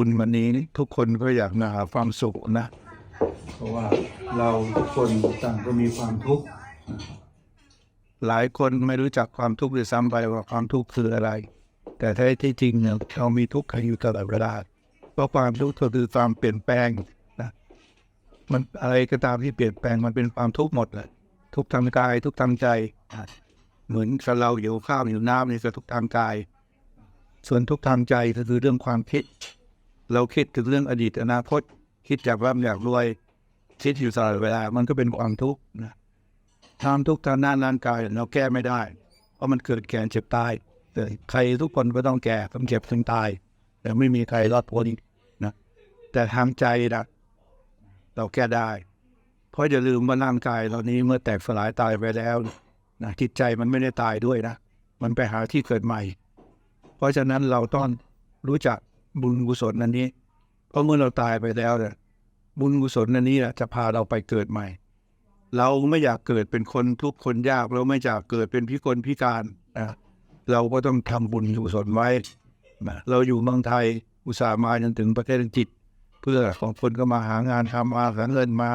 บุญวันนี้ทุกคนก็อยากมาหาความสุขนะ เพราะว่าเราทุกคนต่างก็มีความทุกข์หลายคนไม่รู้จักความทุกข์ด้วยซ้ำไปว่าความทุกข์คืออะไร แต่แท้ที่จริงเนี่ยเรามีทุกข์อยู่ตลอดเวลาเพราะความทุกข์ก็คือความเปลี่ยนแปลงนะมันอะไรก็ตามที่เปลี่ยนแปลงมันเป็นความทุกข์หมดเลยทุกทางกายทุกทางใจ เหมือนเราหิวข้าวหิวน้ำนี่ก็ทุกทางกาย ส่วนทุกทางใจก็คือเรื่องความคิด เราคิดถึงเรื่องอดีตอนาคต คิดอยากร่ำอยากรวยคิดอยู่ตลอดเวลา มันก็เป็นความทุกข์นะความทุกข์ทางด้านร่างกายเราแก้ไม่ได้ เพราะมันเกิดแก่เจ็บตายแต่ใครทุกคนก็ต้องแก่ต้องเจ็บต้องตาย แต่ไม่มีใครรอดพ้นนะแต่ทางใจนะเราแก้ได้ เพราะอย่าลืมว่าร่างกายเรานี้เมื่อแตกสลายตายไปแล้วนะจิตใจมันไม่ได้ตายด้วยนะ มันไปหาที่เกิดใหม่ เพราะฉะนั้นเราต้องรู้จัก บุญกุศลอันนี้ เพราะเมื่อเราตายไปแล้วเนี่ยบุญกุศลอันนี้จะพาเราไปเกิดใหม่ เราไม่อยากเกิดเป็นคนทุกข์คนยากเราไม่อยากเกิดเป็นพิกลพิการนะเราก็ต้องทำบุญกุศลไว้นะเราอยู่เมืองไทยอุตส่าห์มาจนถึงประเทศอังกฤษเพื่อของคนก็มาหางานทำมาหาเงินมา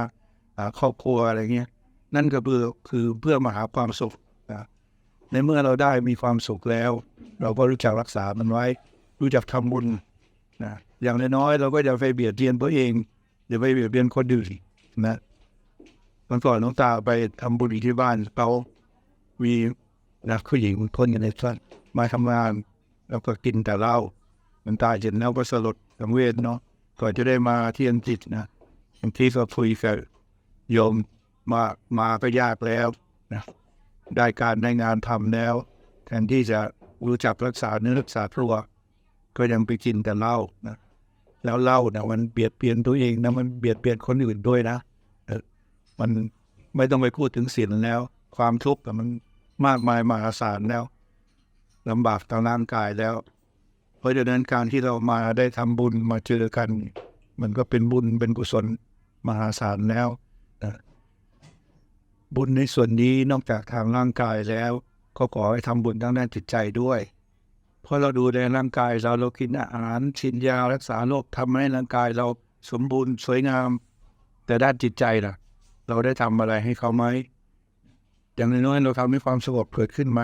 หาครอบครัวอะไรเงี้ย นั่นก็คือคือเพื่อมาหาความสุขนะในเมื่อเราได้มีความสุขแล้ว เราก็รู้จักรักษามันไว้ รู้จักทำบุญ นะอย่างน้อยๆเราก็อย่าไปเบียดเบียนตัวเองอย่าไปเบียดเบียนคนอื่นนะวันก่อนน้องตาไปทำบุญที่บ้านเขามีนักผู้หญิงคนกันในสั้นมาทำงาน แล้วก็กินแต่เหล้ามันตายเสร็จแล้วก็สลดสังเวชเนาะก่อนจะได้มาเที่อังกฤษนะบางทีก็คุยกับโยมมามาก็ยากแล้วนะได้การได้งานทำแล้ว แทนที่จะรู้จักรักษาเนื้อรักษาตัว ก็ยังไปกินแต่เหล้านะแล้วเหล้าเนี่ยมันเบียดเบียนตัวเองนะมันเบียดเบียนคนอื่นด้วยนะมันไม่ต้องไปพูดถึงศีลแล้ว ความทุกข์มันมากมายมหาศาลแล้วลำบากทางร่างกายแล้ว เพราะฉะนั้นการที่เรามาได้ทำบุญมาเจอกัน มันก็เป็นบุญเป็นกุศลมหาศาลแล้วนะบุญในส่วนนี้นอกจากทางร่างกายแล้ว ก็ขอให้ทำบุญทางด้านจิตใจด้วย เพราะเราดูแลร่างกายเราเรากินอาหารชินยารักษาโรคทำให้ร่างกายเราสมบูรณ์สวยงาม แต่ด้านจิตใจล่ะ เราได้ทำอะไรให้เขาไหมอย่างน้อยๆเราทำให้ความสงบเกิดขึ้นไหม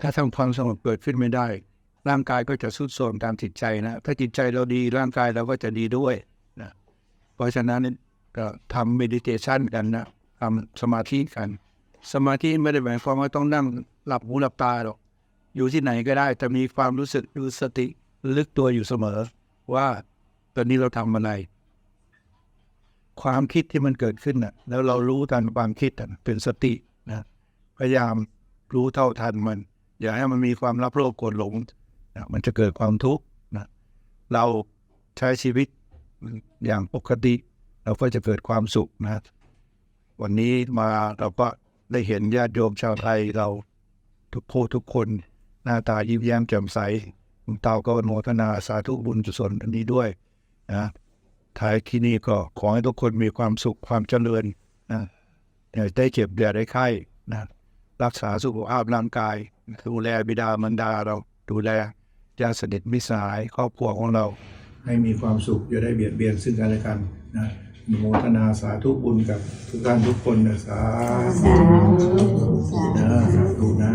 ถ้าทำความสงบเกิดขึ้นไม่ได้ ร่างกายก็จะสุดโทรมตามจิตใจนะถ้าจิตใจเราดีร่างกายเราก็จะดีด้วยนะเพราะฉะนั้นก็ทำเมดิเทชันกันนะทำสมาธิกัน สมาธิไม่ได้หมายความว่าต้องนั่งหลับหูหลับตาหรอก อยู่ที่ไหนก็ได้ แต่มีความรู้สึกรู้สติลึกตัวอยู่เสมอ ว่าตอนนี้เราทำอะไร ความคิดที่มันเกิดขึ้นน่ะ แล้วเรารู้ทันความคิดน่ะเป็นสตินะพยายามรู้เท่าทันมัน อย่าให้มันมีความรับโลภโกรธหลงนะมันจะเกิดความทุกข์นะเราใช้ชีวิตอย่างปกติ เราก็จะเกิดความสุขนะ วันนี้มาเราก็ได้เห็นญาติโยมชาวไทยเราทุกผู้ทุกคน หน้าตายิ้มแย้มแจ่มใสคุณเตาก็อนุโมทนาสาธุบุญกุศลอันนี้ด้วยนะท้ายที่นี่ก็ขอให้ทุกคนมีความสุขความเจริญนะอย่าได้เจ็บอย่าได้ไข้นะรักษาสุขภาพร่างกาย ดูแลบิดามารดาเราดูแลญาติสนิทมิตรสหายครอบครัวของเรา ให้มีความสุขอย่าได้เบียดเบียนซึ่งกันและกันนะอนุโมทนาสาธุบุญกับทุกท่านทุกคนนะสาธุนะสาธุนะ